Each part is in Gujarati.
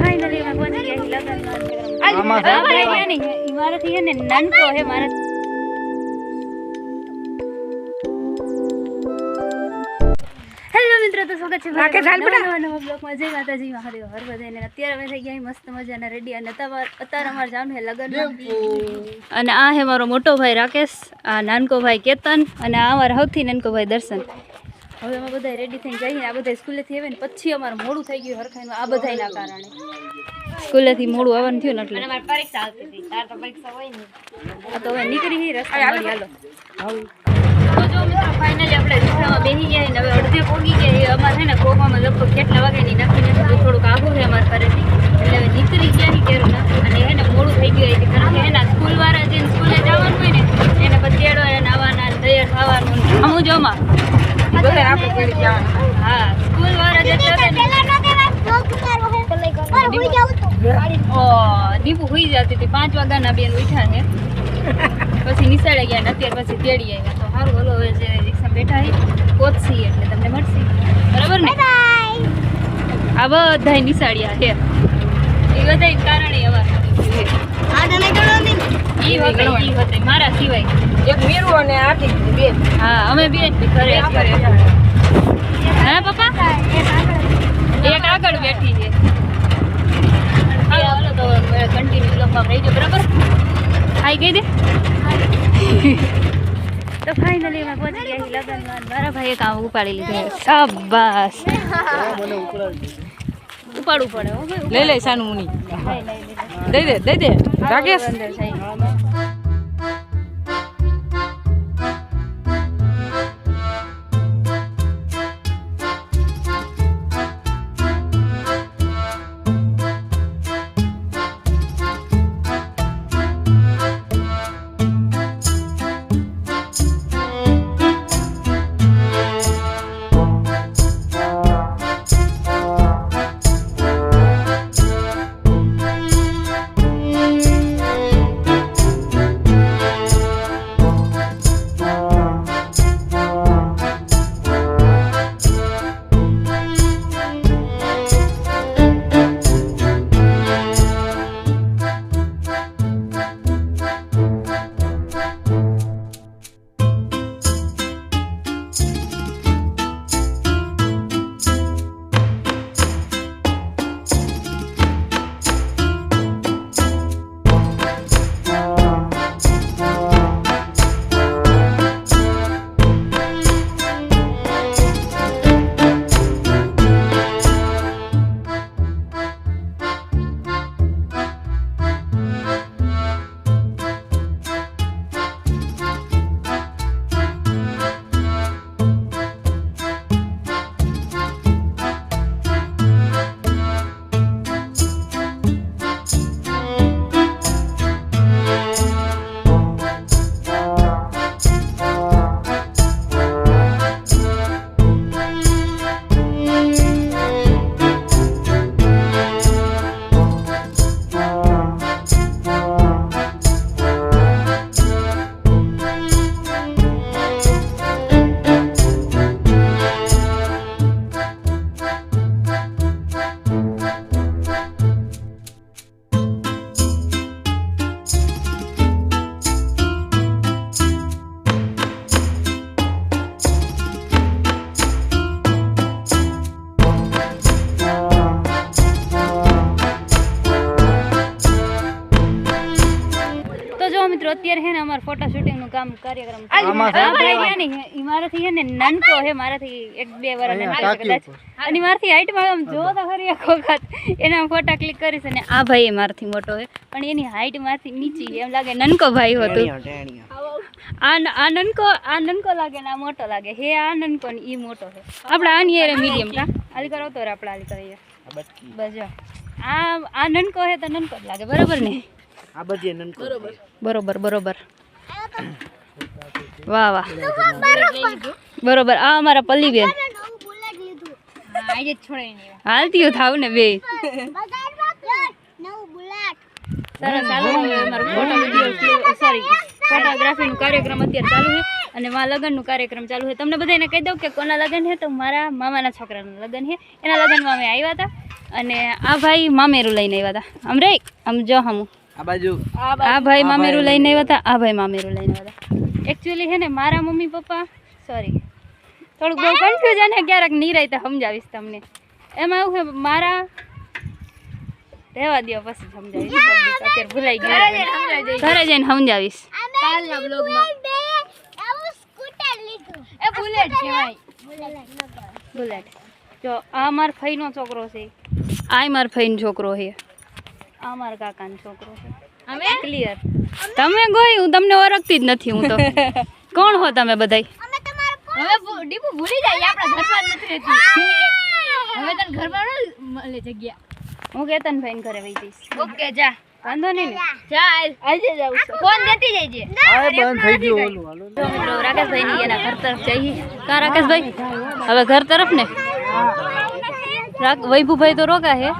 ફાઇનલી અમે પહોંચી ગયા લગનમાં. આમાં હા, નહીં. ઈ હે ને નાનકો હે મારા હેલો મિત્રો તો સ્વાગત છે રાકે ચાલ બેટા. નવા નવા બ્લોગમાં. જય માતાજી મહાદેવ હર બધાને અત્યારે અમે થઈ ગયા મસ્ત મજાના રેડી અને અત્યારે અમારે જવાનું છે લગન અને આ હે મારો મોટો ભાઈ રાકેશ આ નાનકો ભાઈ કેતન અને આ મારા સૌથી નાનકો ભાઈ દર્શન. હવે અમે બધા રેડી થઈને જઈએ આ બધા સ્કૂલેથી આવે ને પછી અમારે મોડું થઈ ગયું હરખાઈનું આ બધાયના કારણે. સ્કૂલેથી મોડું આવવાનું થયું ને એટલે. પરીક્ષા આવતી હતી. તાર તો પરીક્ષા હોય ને. તો હવે નીકળી ગઈ રસ્તા મળી હાલો. તો જો મિત્રો ફાઇનલી આપણે રિક્ષામાં બેસી ગયા ને હવે અડધે પોગી ગયા. અમારે છે ને કોવામાં લગભગ કેટલા વાગ્યાની નક્કી નથી થોડુંક આઘું છે અમારા ઘરેથી. એટલે હવે નીકળી ગયા છીએ કેરું ના અને એને મોડું થઈ ગયું છે કારણ કે એના સ્કૂલવાળા જેને સ્કૂલે જવાનું હોય ને એને પછી એડો એને આવવાના તૈયાર થવાનું. આમ જ અમાર આપણે પેલી જવાનું. હા સ્કૂલવાળા જે છે ને ઓ દીપુ હુઈ જતી હતી. પાંચ વાગ્યાના બેન ઉઠ્યા છે. પછી નિશાળે ગયા ને અત્યારે પછી તેડી આવ્યા. તો સારું હલો હવે જે રિક્ષા બેઠા છે પહોંચશી એટલે તમને મળશે. બરાબર ને? આ બધા નિશાળિયા છે. એ બધા કારણે ઈ હોતે મારા સિવાય. એક મીરું અને આથી બેન હા અમે બે જ ઘરે હા પપ્પા? એક આગળ બેઠી છે. હાલો હાલો તો કન્ટિન્યુ બ્લોગમાં રહી જાઓ બરાબર? આઈ ગઈ દે. તો ફાઇનલી અમે પહોંચી ગયા છીએ લગનમાં. મારા ભાઈએ કામ ઉપાડી લીધું શાબાશ. ઉપાડવું પડે લઈ લે સાનું મુની. દઈ દે દઈ દે. રાકેશ. અત્યારે હે ને અમાર ફોટો શૂટિંગનું કામ કાર્યક્રમ ચાલુ. હા, મારાથી હે ને નાનકો હે મારાથી એક બે વાર કદાચ. અને મારાથી હાઈટમાં આમ જો તો. ખરી એક વખત એના ફોટા ક્લિક કરીશ અને આ ભાઈ એ મારાથી મોટો હે પણ એની હાઈટ મારથી નીચી એમ લાગે નનકો ભાઈ હતો. આ આ નનકો આ નનકો લાગે ને આ મોટો લાગે. હે આ નનકો ને ઈ મોટો છે. આપણે આની યારે મીડિયમ કા? આલી કરો તો આપણે આલી કરીએ. બસ જો. આ આ નનકો હે તો નનકો જ લાગે બરાબર ને? આ બધી નનકો. બરોબર. બરોબર વાહ વાહ. બરોબર આ અમારા પલ્લીબેન. હાલતીઓ થાવ ને બે સરસ હાલો અમારો ફોટો વીડિયો સોરી ફોટોગ્રાફીનું કાર્યક્રમ અત્યારે ચાલુ છે અને માં લગ્નનું કાર્યક્રમ ચાલુ છે. તમને બધાને કહી દઉં કે કોના લગ્ન છે? તો મારા મામાના છોકરાના લગ્ન છે. એના લગ્નમાં અમે આવ્યા હતા અને આ ભાઈ મામેરું લઈને આવ્યા હતા. આમ રે આમ જો હમ. આ બાજુ. આ ભાઈ મામેરું લઈને આવ્યા. હતા. આ ભાઈ મામેરું લઈને આવ્યા હતા. એકચ્યુઅલી છે ને મારા મમ્મી પપ્પા સોરી થોડુંક બહુ કન્ફ્યુઝન છે ક્યારેક નિરાયતે સમજાવીશ તમને. એમાં એવું છે મારા રહેવા દો પછી સમજાવીશ. અત્યારે ભૂલાઈ ગયું. ઘરે જઈને સમજાવીશ. કાલના બ્લોગમાં એ બુલેટ કહેવાય. બુલેટ જો. આ માર ફઈનો છોકરો છે. આ માર ફઈનો છોકરો છે. આ મારા કાકાનો છોકરો છે. અમે? ક્લિયર તમે ગોઈ હું તમને ઓળખતી જ નથી હું તો. કોણ હો તમે બધાય? હવે ડીપુ ભૂલી જાય આપણા ઘરમાં નથી રહેતી. હવે તને ઘરમાં મળે જગ્યા. હું કેતન ભાઈ ઘરે વહી જઈશ. ઓકે જા. વાંધો નહીં ને? ચાલ આજે જાવ ફોન દેતી જઈજે હવે બંધ થઈ ગયું ઓલું હાલો. તો મિત્રો રાકેશભાઈ ની એના ઘર તરફ જઈ કા રાકેશભાઈ? હવે ઘર તરફ ને? વૈભુભાઈ તો રોકા છે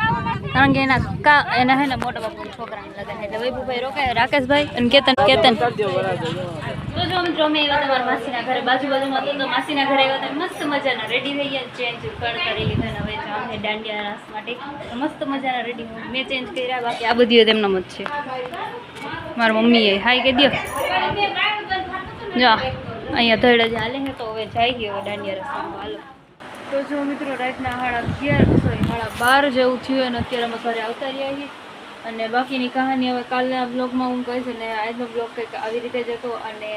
કારણ કે એના કા એના હે ને મોટા બાપુ છોકરાને લગન એટલે વૈભુભાઈ રોકાય, રાકેશભાઈ અને કેતન. કેતન. તો જો મિત્રો, અમે આવ્યા માસીના ઘરે. બાજુ બાજુમાં તો માસીના ઘરે આવ્યા હતા. મસ્ત મજાના રેડી થઈ ગયા ચેન્જ કર કરી લીધા હવે જામ દાંડિયા રાસ માટે મસ્ત મજાના રેડી મેં ચેન્જ કર્યા, બાકી આ બધી તેમના મત છે. મારા મમ્મીએ હાઈ કહી દો જો અહીંયા ધડ જ હાલે તો હવે જાય ગયો દાંડિયા રસમાં. હાલો. તો જો મિત્રો, રાતના સાડા અગિયાર, સોરી, સાડા બાર જેવું થયું અને અત્યારે અમે ઘરે આવતા રહ્યા છીએ. અને બાકીની કહાની હવે કાલના બ્લોગમાં હું કહીશ અને આજનો બ્લોગ કંઈક આવી રીતે જ હતો અને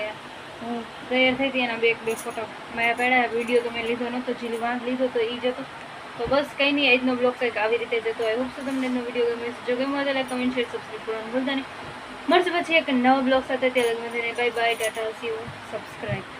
હું તૈયાર થઈ હતી એના બે બે ફોટો મેં પહેલાં વીડિયો તો મેં લીધો નહોતો, જીલી વાંસ લીધો તો એ જ હતો. તો બસ કંઈ નહીં, આજનો બ્લોગ કંઈક આવી રીતે જ હતો. આઈ હોપ તો તમને એનો વીડિયો ગમે જો ગમે તો લાઈક કમેન્ટ શેર સબસ્ક્રાઈબ કરવાનું ભૂલતા નહીં. મળશે પછી એક નવા બ્લોગ સાથે. ત્યાં લગ્ન bye bye tata see subscribe